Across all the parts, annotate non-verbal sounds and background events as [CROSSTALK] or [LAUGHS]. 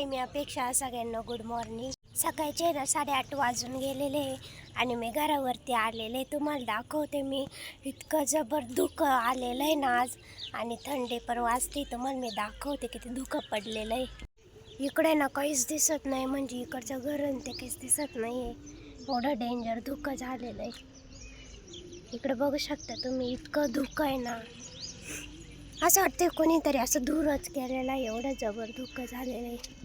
हाय मी अपेक्षा सगळ्यांना good morning सकाळचे ना साडेआठ वाजून गेलेले आहे आणि मी घरावरती आलेले तुम्हाला दाखवते मी. इतकं जबर धुकं आलेलं आहे ना आज. आणि थंडी पण वाजते. तुम्हाला मी दाखवते किती धुकं पडलेलं आहे. इकडे ना काहीच दिसत नाही. म्हणजे इकडचं घर आणि ते काहीच दिसत नाही आहे एवढं डेंजर धुकं झालेलं आहे. इकडे बघू शकता तुम्ही इतकं धुकं आहे ना. असं वाटतं कोणीतरी असं दूरच केलेलं आहे. एवढं जबर धुकं झालेलं आहे.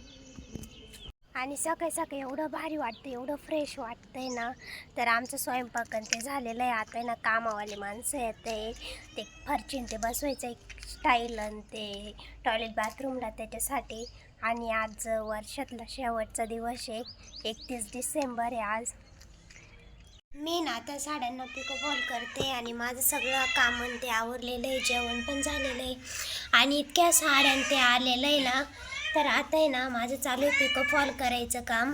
आणि सकाळी सकाळी एवढं भारी वाटतं एवढं फ्रेश वाटतंय ना. तर आमचं स्वयंपाक ते झालेलं आहे. आता आहे ना कामावाले माणसं येते. ते फरचीन ते बसवायचं एक स्टाईल आणि ते टॉयलेट बाथरूमला त्याच्यासाठी. आणि आज वर्षातला शेवटचा दिवस आहे. एकतीस डिसेंबर आहे आज. मी ना आता साड्यांना पिको फॉल करते आणि माझं सगळं काम ते आवरलेलं आहे. जेवण पण झालेलं आहे. आणि इतक्या साड्यां आणि ते आलेलं आहे ना तर आता आहे ना माझं चालू आहे पिकअप फॉल करायचं काम.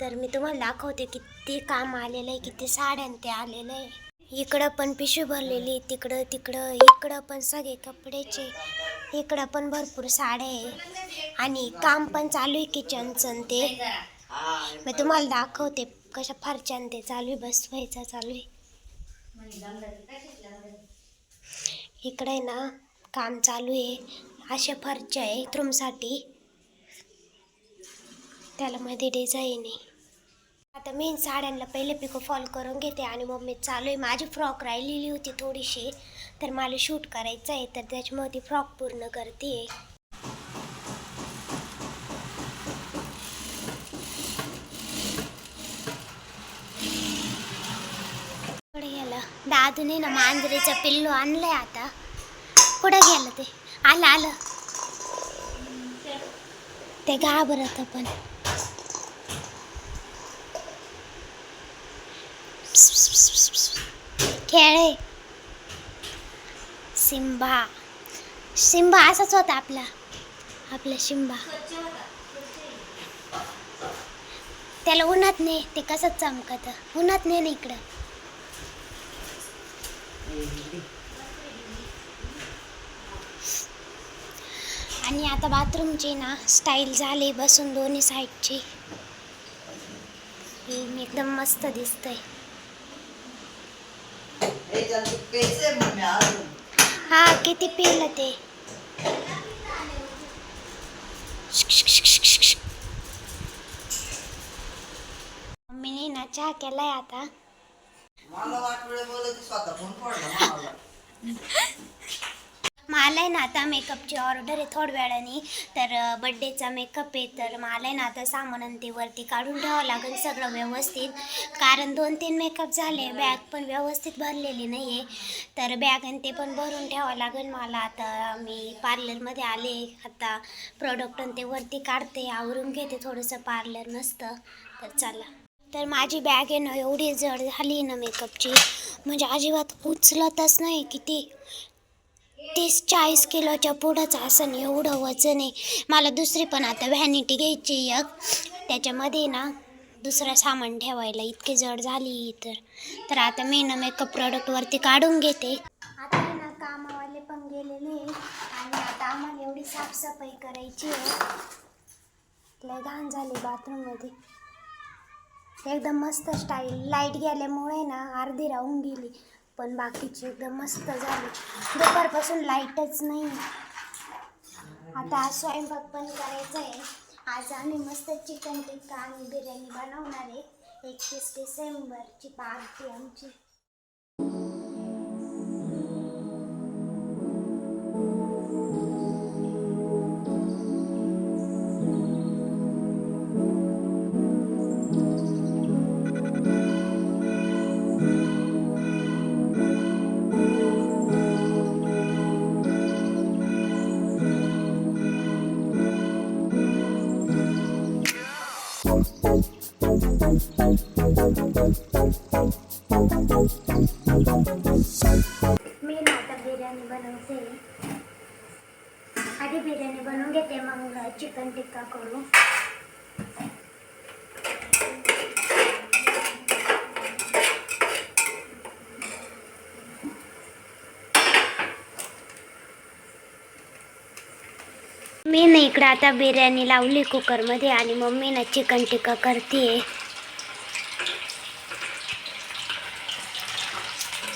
तर मी तुम्हाला दाखवते किती काम आलेलं आहे किती साड्या आणि ते आलेलं आहे. इकडं पण पिशवी भरलेली आहे, तिकडं तिकडं इकडं पण सगळे कपड्याचे इकडं पण भरपूर साड्या आहे. आणि काम पण चालू आहे किचनचं आणि ते. मी तुम्हाला दाखवते कशा फारच्यान ते चालू आहे बसवायचं चालू आहे. इकडे ना काम चालू आहे. अशा फरच्या आहे रूमसाठी त्याला मध्ये डिझाईन आहे. आता मी साड्यांना पहिले पिको फॉल करून घेते आणि मग मी चालू आहे माझी फ्रॉक राहिलेली होती थोडीशी तर मला शूट करायचं आहे तर त्याच्यामुळे ती फ्रॉक पूर्ण करते. कुठे गेलं. दादूने ना मांजरेचा पिल्लू आणलंय आता. कुठं गेलं ते. आलं आलं. ते घाबरत पण. खेळे. सिंबा. सिंबा असाच होता आपला. आपला शिंबा त्याला उन्हात नाही ते कसं चमकत? उन्हात नाही ना इकडं. आणि आता बाथरूमची ना स्टाईल झाली बसून दोन्ही साईडची एकदम मस्त दिसतंय. हा किती पिलं ते. मम्मीने ना चहा केलाय आता. मला वाट वेळ बोलत स्वतः फोन पडला [LAUGHS] मला आहे ना आता मेकअपची ऑर्डर आहे थोड्या वेळाने. तर बड्डेचा मेकअप आहे तर मला आहे ना आता सामान आणि ते वरती काढून ठेवावं लागेल सगळं व्यवस्थित. कारण दोन तीन मेकअप झाले बॅग पण व्यवस्थित भरलेली नाही आहे तर बॅग आणि ते पण भरून ठेवावं लागेल मला. आता मी पार्लरमध्ये आले आता प्रोडक्ट आणि ते वरती काढते आवरून घेते थोडंसं पार्लर नसतं तर चला. तर माझी बॅग आहे ना एवढी जड झाली ना मेकअपची म्हणजे अजिबात उचलतच नाही किती तीस चाळीस किलोच्या पुढंच असं एवढं वजन आहे. मला दुसरी पण आता व्हॅनिटी घ्यायची एक. त्याच्यामध्ये ना दुसरं सामान ठेवायला इतकी जड झाली ही तर. तर आता मी ना मेकअप प्रॉडक्टवरती काढून घेते. आता ना कामावाले पण गेलेले आणि आता आम्हाला एवढी साफसफाई करायची आहे. लय घाण झाली बाथरूममध्ये एकदम मस्त स्टाईल लाइट गेल्यामुळे ना अर्धी राहून गेली. पण बाकीची एकदम मस्त झाली. दुपारपासून लाईटच नाही. आता स्वयंपाक पण करायचा आहे आज आम्ही मस्त चिकन टिक्का आणि बिर्याणी बनवणार आहे. एकतीस डिसेंबरची पार्टी आमची. मी ना आता बिर्याणी बनवते. आधी बिर्याणी बनवून घेते मग चिकन टिक्का करू. मी ना इकडं आता बिर्याणी लावली कुकरमध्ये आणि मम्मी ना चिकन टिक्का करते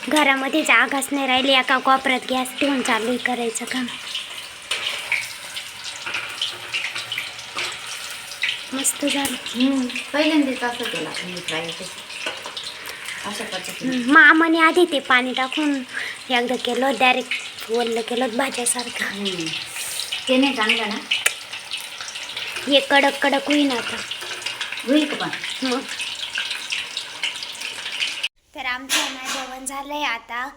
घरामध्ये जागाच नाही राहिली एका कोपऱ्यात गॅस ठेवून चालू करायचं काम. मस्त झालं. पहिल्यांदाच असं केला मामाने आधी ते पाणी टाकून एकदा केलं डायरेक्ट वल्ल केलं भाज्यासारखं. ते नाही चांगलं ना? हे कडक कडक होईन आता. होईल का पण? मग तर आमचं ना जेवण झालं आहे आता.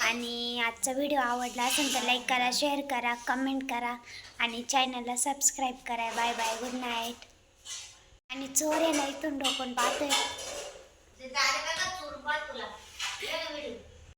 आणि आजचा व्हिडिओ आवडला असेल तर लाईक करा शेअर करा कमेंट करा. आणि चॅनलला सबस्क्राईब करा. बाय बाय गुड नाईट आणि चोर आहे ना इथून डोकून पाहतोय. तुला